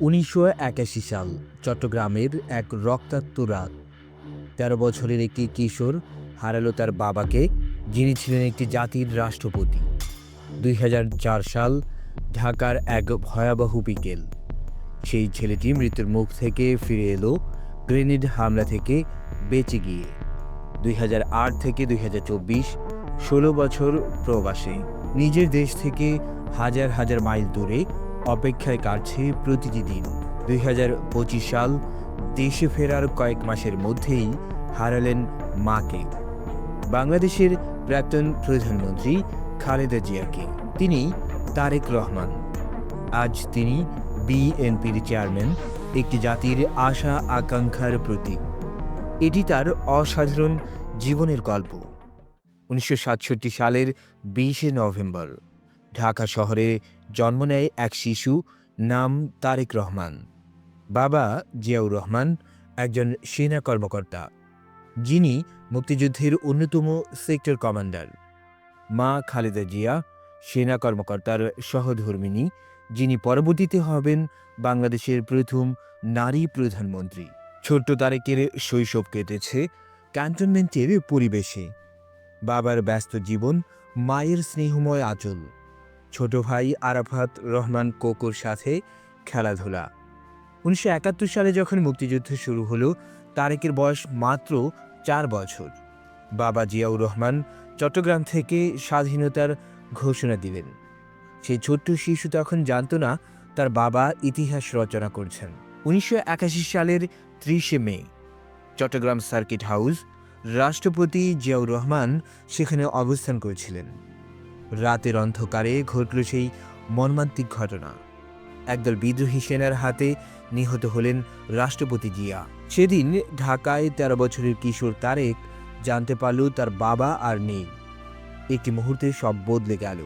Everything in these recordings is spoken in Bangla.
উনিশশো একাশি সাল চট্টগ্রামের এক রক্তাক্ত রাত। তেরো বছরের একটি কিশোর হারালো তার বাবাকে, যিনি ছিলেন একটি জাতির রাষ্ট্রপতি। দুই হাজার চার সাল ঢাকার এক ভয়াবহ বিকেল। সেই ছেলেটি মৃত্যুর মুখ থেকে ফিরে এলো, গ্রেনেড হামলা থেকে বেঁচে গিয়ে। দুই হাজার আট থেকে দুই ষোলো বছর প্রবাসে। নিজের দেশ থেকে হাজার হাজার মাইল দূরে অপেক্ষায় কাটছে প্রতিটি দিন দুই হাজার পঁচিশ সাল দেশে ফেরার কয়েক মাসের মধ্যেই হারালেন মাকে। বাংলাদেশের প্রাক্তন প্রধানমন্ত্রী খালেদা জিয়াকে। তিনি তারেক রহমান। আজ তিনি বিএনপির চেয়ারম্যান, একটি জাতির আশা আকাঙ্ক্ষার প্রতীক। এটি তার অসাধারণ জীবনের গল্প। উনিশশো সাতষট্টি সালের বিশে নভেম্বর ঢাকা শহরে জন্ম নেয় এক শিশু নাম তারেক রহমান। বাবা জিয়াউর রহমান, একজন সেনা কর্মকর্তা। যিনি মুক্তিযুদ্ধের অন্যতম সেক্টর কমান্ডার। মা খালেদা জিয়া, সেনা কর্মকর্তার সহধর্মিণী, যিনি পরবর্তীতে হবেন বাংলাদেশের প্রথম নারী প্রধানমন্ত্রী। ছোট্ট তারেকের শৈশব কেটেছে ক্যান্টনমেন্টের পরিবেশে। বাবার ব্যস্ত জীবন, মায়ের স্নেহময় আঁচল। ছোট ভাই আরাফাত রহমান কোকোর সাথে খেলাধুলা। উনিশশো একাত্তর সালে যখন মুক্তিযুদ্ধ শুরু হলো, তারেকের বয়স মাত্র চার বছর। বাবা জিয়াউর রহমান চট্টগ্রাম থেকে স্বাধীনতার ঘোষণা দিলেন। সেই ছোট্ট শিশু তখন জানত না তার বাবা ইতিহাস রচনা করছেন। উনিশশো একাশি সালের ত্রিশে মে, চট্টগ্রাম সার্কিট হাউস রাষ্ট্রপতি জিয়াউর রহমান সেখানে অবস্থান করছিলেন। রাতের অন্ধকারে ঘটল সেই মর্মান্তিক ঘটনা। একদল বিদ্রোহী সেনার হাতে নিহত হলেন রাষ্ট্রপতি জিয়া। সেদিন ঢাকায় তেরো বছরের কিশোর তারেক জানতে পারল তার বাবা আর নেই। একটি মুহূর্তে সব বদলে গেল।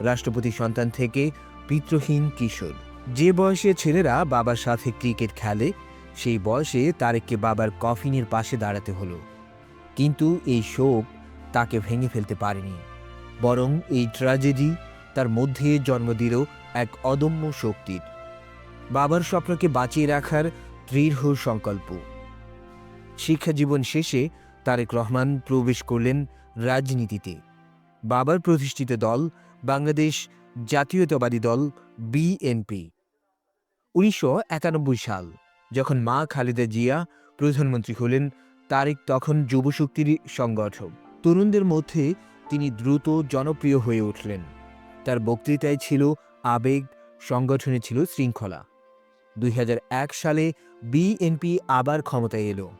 রাষ্ট্রপতি সন্তান থেকে পিত্রহীন কিশোর। যে বয়সে ছেলেরা বাবার সাথে ক্রিকেট খেলে, সেই বয়সে তারেককে বাবার কফিনের পাশে দাঁড়াতে হলো। কিন্তু এই শোক তাকে ভেঙে ফেলতে পারেনি। বরং এই ট্র্যাজেডি তার মধ্যে জন্ম দিল এক অদম্য শক্তির। বাবার স্বপ্নকে বাঁচিয়ে রাখার দৃঢ় সংকল্প। শিক্ষা জীবন শেষে তারেক রহমান প্রবেশ করলেন রাজনীতিতে। বাবার প্রতিষ্ঠিত দল বাংলাদেশ জাতীয়তাবাদী দল বিএনপি। উনিশশো একানব্বই সাল যখন মা খালেদা জিয়া প্রধানমন্ত্রী হলেন, তারেক তখন যুবশক্তির সংগঠক। তরুণদের মধ্যে তিনি দ্রুত জনপ্রিয় হয়ে উঠলেন। তার বক্তৃতায় ছিল আবেগ, সংগঠনে ছিল শৃঙ্খলা। দুই হাজার এক সালে বিএনপি আবার ক্ষমতায় এলো।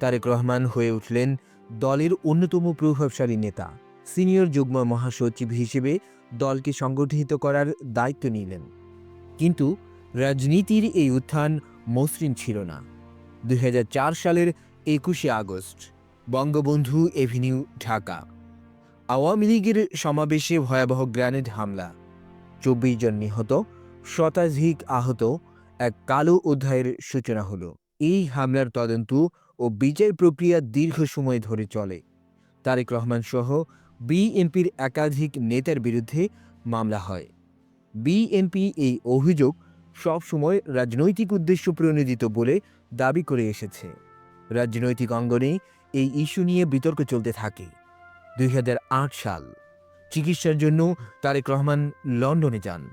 তারেক রহমান হয়ে উঠলেন দলের অন্যতম প্রভাবশালী নেতা। সিনিয়র যুগ্ম মহাসচিব হিসেবে দলকে সংগঠিত করার দায়িত্ব নিলেন। কিন্তু রাজনীতির এই উত্থান মসৃণ ছিল না। দুই হাজার চার সালের একুশে আগস্ট, বঙ্গবন্ধু এভিনিউ, ঢাকা। আওয়ামী লীগের সমাবেশে ভয়াবহ গ্রেনেড হামলা। চব্বিশ জন নিহত, শতাধিক আহত, এক কালো অধ্যায়ের সূচনা হলো। এই হামলার তদন্ত ও বিচার প্রক্রিয়া দীর্ঘ সময় ধরে চলে। তারেক রহমান সহ বিএনপির একাধিক নেতার বিরুদ্ধে মামলা হয়। বিএনপি এই অভিযোগ সবসময় রাজনৈতিক উদ্দেশ্য প্রণোদিত বলে দাবি করে এসেছে। রাজনৈতিক অঙ্গনে এই ইস্যু নিয়ে বিতর্ক চলতে থাকে। দুই হাজার আট সাল। চিকিৎসার জন্য তারেক রহমান লন্ডনে যান।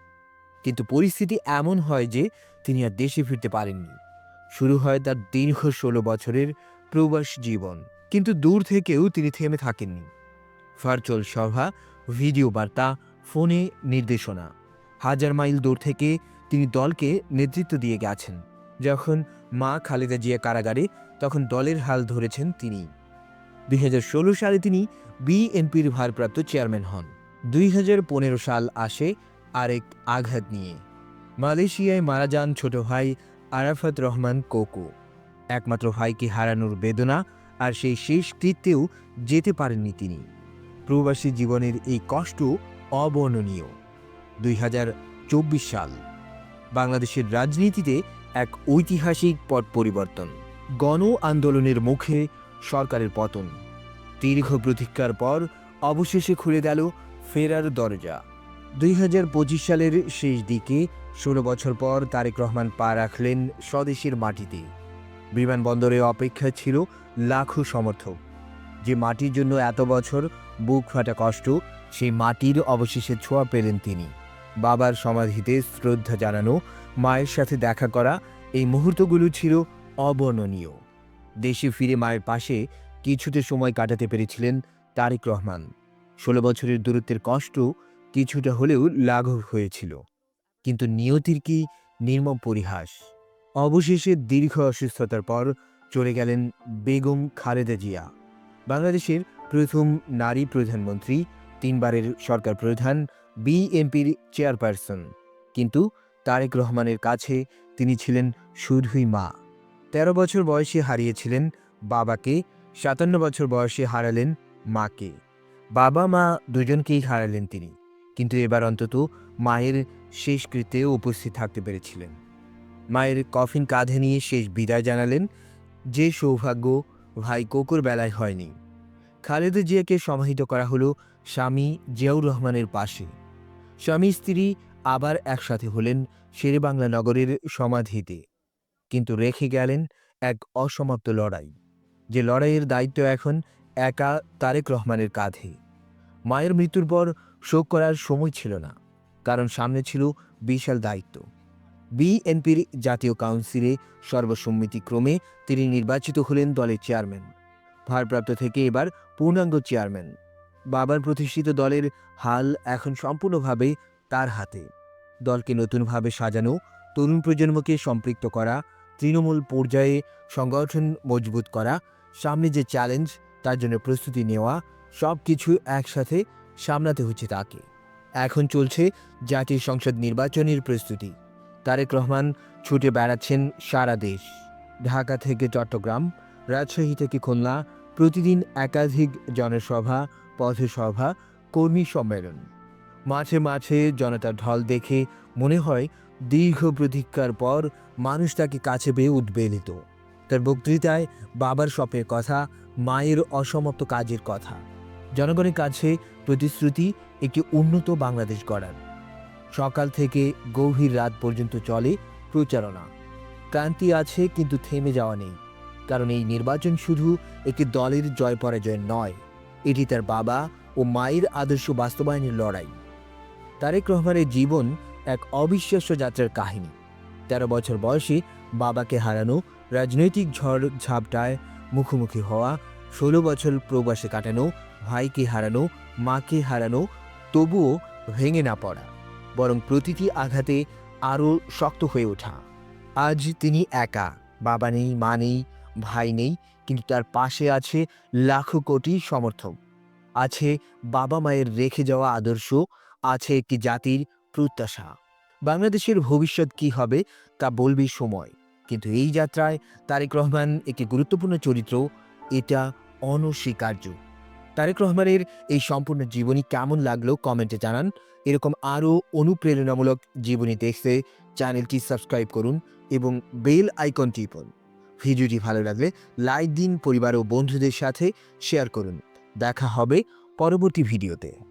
কিন্তু পরিস্থিতি এমন হয় যে তিনি আর দেশে ফিরতে পারেননি। শুরু হয় তার দীর্ঘ ষোলো বছরের প্রবাস জীবন। কিন্তু দূর থেকেও তিনি থেমে থাকেননি। ভার্চুয়াল সভা, ভিডিও বার্তা, ফোনে নির্দেশনা, হাজার মাইল দূর থেকে তিনি দলকে নেতৃত্ব দিয়ে গেছেন। যখন মা খালেদা জিয়া কারাগারে, তখন দলের হাল ধরেছেন তিনি। দুই হাজার ষোলো সালে তিনি বিএনপির ভারপ্রাপ্ত চেয়ারম্যান হন। দুই হাজার পনেরো সাল আসে আরেক আঘাত নিয়ে। মালয়েশিয়ায় মারা যান ছোট ভাই আরাফাত রহমান কোকো। একমাত্র ভাইকে হারানোর বেদনা আর সেই শেষ কৃত্যেও যেতে পারেননি তিনি। প্রবাসী জীবনের এই কষ্ট অবর্ণনীয়। দুই হাজার চব্বিশ সাল বাংলাদেশের রাজনীতিতে এক ঐতিহাসিক পট পরিবর্তন। গণ আন্দোলনের মুখে সরকারের পতন। দীর্ঘ প্রতীক্ষার পর অবশেষে খুলে গেল ফেরার দরজা। দুই হাজার পঁচিশ সালের শেষ দিকে ষোলো বছর পর তারেক রহমান পা রাখলেন স্বদেশের মাটিতে। বিমানবন্দরে অপেক্ষা ছিল লাখো সমর্থক। যে মাটির জন্য এত বছর বুক ফাটা কষ্ট সেই মাটির অবশেষে ছোঁয়া পেলেন তিনি। বাবার সমাধিতে শ্রদ্ধা জানানো, মায়ের সাথে দেখা করা, এই মুহূর্তগুলো ছিল অবর্ণনীয়। দেশে ফিরে মায়ের পাশে কিছুতে সময় কাটাতে পেরেছিলেন তারেক রহমান। ষোলো বছরের দূরত্বের কষ্ট কিছুটা হলেও লাঘব হয়েছিল। কিন্তু নিয়তির কি নির্মম পরিহাস? অবশেষে দীর্ঘ অসুস্থতার পর চলে গেলেন বেগম খালেদা জিয়া। বাংলাদেশের প্রথম নারী প্রধানমন্ত্রী, তিনবারের সরকার প্রধান, বিএনপির চেয়ারপারসন। কিন্তু তারেক রহমানের কাছে তিনি ছিলেন শুধুই মা। তেরো বছর বয়সে হারিয়েছিলেন বাবাকে, সাতান্ন বছর বয়সে হারালেন মাকে। বাবা, মা দুজনকেই হারালেন তিনি, কিন্তু এবার অন্তত মায়ের শেষকৃত্যে উপস্থিত থাকতে পেরেছিলেন। মায়ের কফিন কাঁধে নিয়ে শেষ বিদায় জানালেন, যে সৌভাগ্য ভাই কোকুর বেলায় হয়নি। খালেদা জিয়াকে সমাহিত করা হলো স্বামী জিয়াউর রহমানের পাশে। স্বামী স্ত্রী আবার একসাথে হলেন শেরেবাংলা নগরের সমাধিতে। কিন্তু রেখে গেলেন এক অসমাপ্ত লড়াই, যে লড়াইয়ের দায়িত্ব এখন একা তারেক রহমানের কাঁধে। মায়ের মৃত্যুর পর শোক করার সময় ছিল না, কারণ সামনে ছিল বিশাল দায়িত্ব। বিএনপির জাতীয় কাউন্সিলে সর্বসম্মতিক্রমে তিনি নির্বাচিত হলেন দলের চেয়ারম্যান। ভারপ্রাপ্ত থেকে এবার পূর্ণাঙ্গ চেয়ারম্যান। বাবার প্রতিষ্ঠিত দলের হাল এখন সম্পূর্ণভাবে তার হাতে। দলকে নতুনভাবে সাজানো, তরুণ প্রজন্মকে সম্পৃক্ত করা তৃণমূল পর্যায়ে সংগঠন মজবুত করা, সামনে যে চ্যালেঞ্জ তার জন্য প্রস্তুতি নেওয়া সব কিছু একসাথে সামলাতে হচ্ছে তাকে। এখন চলছে জাতীয় সংসদ নির্বাচনের প্রস্তুতি। তারেক রহমান ছুটে বেড়াচ্ছেন সারা দেশ। ঢাকা থেকে চট্টগ্রাম, রাজশাহী থেকে খুলনা, প্রতিদিন একাধিক জনসভা, পথসভা, কর্মী সম্মেলন। মাঝে মাঝে জনতার ঢল দেখে মনে হয় দীর্ঘ প্রতীক্ষার পর মানুষ তাকে কাছে পেয়ে উদ্বেলিত। তার বক্তৃতায় বাবার স্বপ্নের কথা, মায়ের অসমাপ্ত কাজের কথা, জনগণের কাছে প্রতিশ্রুতি, একটি উন্নত বাংলাদেশ গড়ার। সকাল থেকে গভীর রাত পর্যন্ত চলে প্রচারণা। ক্রান্তি আছে কিন্তু থেমে যাওয়া নেই, কারণ এই নির্বাচন শুধু একটি দলের জয় পরাজয় নয়, এটি তার বাবা ও মায়ের আদর্শ বাস্তবায়নের লড়াই। তারেক রহমানের জীবন এক অবিশ্বাস্য যাত্রার কাহিনী। তেরো বছর বয়সে বাবাকে হারানো, রাজনৈতিক ঝড় ঝাপটায় মুখোমুখি হওয়া, ষোলো বছর প্রবাসে কাটানো, ভাইকে হারানো, মাকে হারানো, তবুও ভেঙে না পড়া, বরং প্রতিটি আঘাতে আরও শক্ত হয়ে ওঠা। আজ তিনি একা, বাবা নেই, মা নেই, ভাই নেই, কিন্তু তার পাশে আছে লাখো কোটি সমর্থক। আছে বাবা মায়ের রেখে যাওয়া আদর্শ, আছে একটি জাতির প্রত্যাশা। বাংলাদেশের ভবিষ্যৎ কি হবে তা বলবে সময়। কিন্তু এই যাত্রায় তারেক রহমান একটি গুরুত্বপূর্ণ চরিত্র, এটা অনস্বীকার্য। তারেক রহমানের এই সম্পূর্ণ জীবনী কেমন লাগল কমেন্টে জানান। এরকম আরও অনুপ্রেরণামূলক জীবনী দেখতে চ্যানেলটি সাবস্ক্রাইব করুন এবং বেল আইকন টিপুন। ভিডিওটি ভালো লাগলে লাইক দিন, পরিবার ও বন্ধুদের সাথে শেয়ার করুন। দেখা হবে পরবর্তী ভিডিওতে।